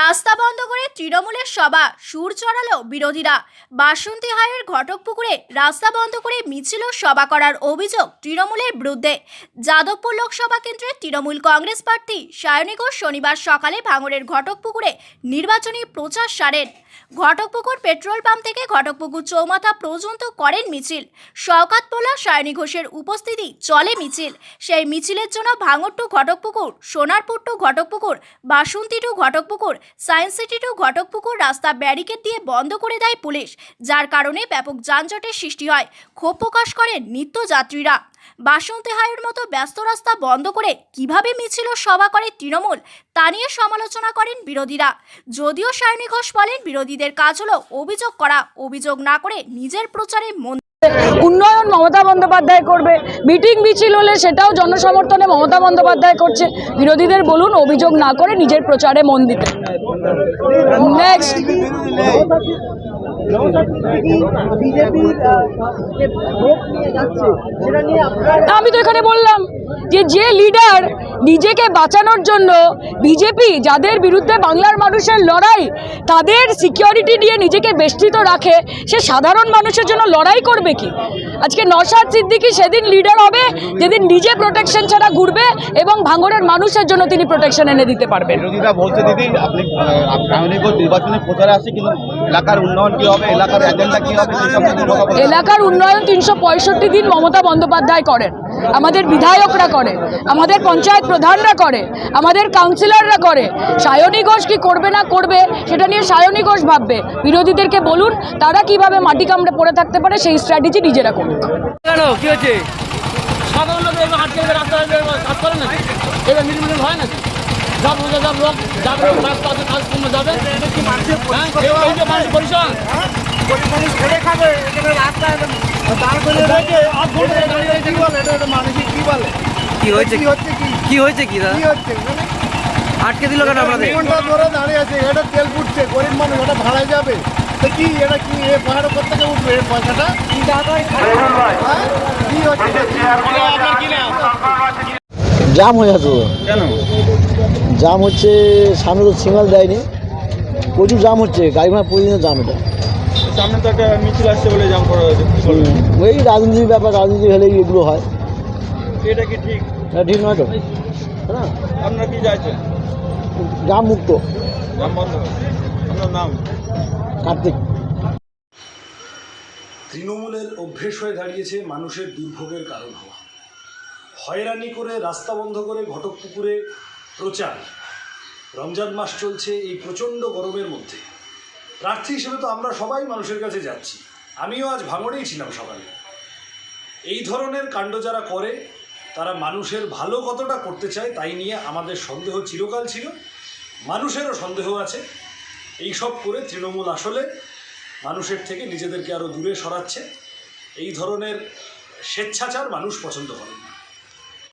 রাস্তা বন্ধ করে তৃণমূলের সভা, সুর চড়ালো বিরোধীরা। বাসন্তী হাইয়ের ঘটকপুকুরে রাস্তা বন্ধ করে মিছিল সভা করার অভিযোগ তৃণমূলের বিরুদ্ধে। যাদবপুর লোকসভা কেন্দ্রে তৃণমূল কংগ্রেস প্রার্থী সায়নী ঘোষ শনিবার সকালে ভাঙড়ের ঘটকপুকুরে নির্বাচনী প্রচার সারেন। ঘটকপুকুর পেট্রোল পাম্প থেকে ঘটকপুকুর চৌমাথা পর্যন্ত করেন মিছিল। শওকাত পোলা সায়নী ঘোষের উপস্থিতি চলে মিছিল। সেই মিছিলের জন্য ভাঙড় to Ghatakpukur Sonarpur to Ghatakpukur Basanti to Ghatakpukur science city to Ghatakpukur রাস্তা ব্যারিকেড দিয়ে বন্ধ করে দেয় পুলিশ, যার কারণে ব্যাপক যানজটের সৃষ্টি হয়। ক্ষোভ প্রকাশ করেন নিত্যযাত্রীরা। বাসন্তী হাইয়ের মতো ব্যস্ত রাস্তা বন্ধ করে কীভাবে মিছিল সভা করে তৃণমূল, তা নিয়ে সমালোচনা করেন বিরোধীরা। যদিও সায়নী ঘোষ বলেন, বিরোধীদের কাজ হলো অভিযোগ করা, অভিযোগ না করে নিজের প্রচারে মন উন্নয়ন মমতা বন্দ্যোপাধ্যায় করবে। মিটিং মিছিল হলে সেটাও জনসমর্থনে মমতা বন্দ্যোপাধ্যায় করছে। বিরোধীদের বলুন, অভিযোগ না করে নিজের প্রচারে মন দিতে। আমি তো এখানে বললাম যে যে লিডার নিজেকে বাঁচানোর জন্য বিজেপি যাদের বিরুদ্ধে বাংলার মানুষের লড়াই তাদের সিকিউরিটি নিয়ে নিজেকে বেষ্টিত রাখে সে সাধারণ মানুষের জন্য লড়াই করবে কি? আজকে নসাদ সিদ্দিকি সেদিন লিডার হবে যেদিন নিজে প্রোটেকশন ছাড়া ঘুরবে এবং ভাঙড়ের মানুষের জন্য তিনি প্রোটেকশন এনে দিতে পারবেন। বিরোধীরা বলছে দিদি আপনি নির্বাচনে প্রচারে আসছে কিন্তু এলাকার উন্নয়ন কি হবে? এলাকার এজেন্ডা কি হবে। এলাকার উন্নয়ন তিনশো পঁয়ষট্টি দিন মমতা বন্দ্যোপাধ্যায় করেন। আমাদের বিধায়করা করে আমাদের পঞ্চায়েত প্রধানরা করে আমাদের কাউন্সিলররা করে। সায়নী ঘোষ কি করবে না করবে সেটা নিয়ে সায়নী ঘোষ ভাববে। বিরোধীদেরকে বলুন তারা কীভাবে মাটি কামড়ে পড়ে থাকতে পারে সেই স্ট্র্যাটেজি নিজেরা করুন কেন? কি হচ্ছে সাধারণ লোক এবার হাঁটতে গেলে রাস্তা কাজ করে নাকি? এবার মিলমিল হয় নাকি? সব লোক সব লোক যাবে কাজ কাজ কাজ কমে যাবে। হ্যাঁ? এই- এই যে মানুষ পরিশ্রম। কি হয়েছে? কি হয়েছে কি দাদা? আটকে দিল কেন আপনাদের? ঘণ্টা ধরে দাঁড়িয়ে আছে এটা তেল ফুটছে গরিব মানুষ এটা ভাড়ায় যাবে তো কি এটা কি এ পাহাড়ের থেকে উঠবে এর পয়সাটা হ্যাঁ? কি হচ্ছে জাম হয়ে যেত কেন? জাম হচ্ছে সামনে তো সিগন্যাল দেয়নি। প্রচুর জাম হচ্ছে গাড়ি ভাড়া প্রতিদিনের জাম এটা। সামনে তো একটা মিছিল আসছে বলে জাম করা হয়েছে ওই রাজনীতির ব্যাপার রাজনীতি হলেই এগুলো হয়? এটা কি ঠিক? এটা ঠিক নয় তো? হ্যাঁ। আপনারা কি চাইছেন? জাম মুক্ত। জাম বন্ধ আপনার নাম? কার্তিক। তৃণমূলের অভ্যেস হয়ে দাঁড়িয়েছে মানুষের দুর্ভোগের কারণ হওয়া। হয়রানি করে রাস্তা বন্ধ করে ঘটক পুকুরে প্রচার। রমজান মাস চলছে এই প্রচণ্ড গরমের মধ্যে। প্রার্থী হিসেবে তো আমরা সবাই মানুষের কাছে যাচ্ছি। আমিও আজ ভাঙড়েই ছিলাম সকালে। এই ধরনের কাণ্ড যারা করে, তারা মানুষের ভালো কতটা করতে চায় তাই নিয়ে আমাদের সন্দেহ চিরকাল ছিল। মানুষেরও সন্দেহ আছে। এই সব করে তৃণমূল আসলে মানুষের থেকে নিজেদেরকে আরও দূরে সরাচ্ছে। এই ধরনের স্বেচ্ছাচার মানুষ পছন্দ করে না।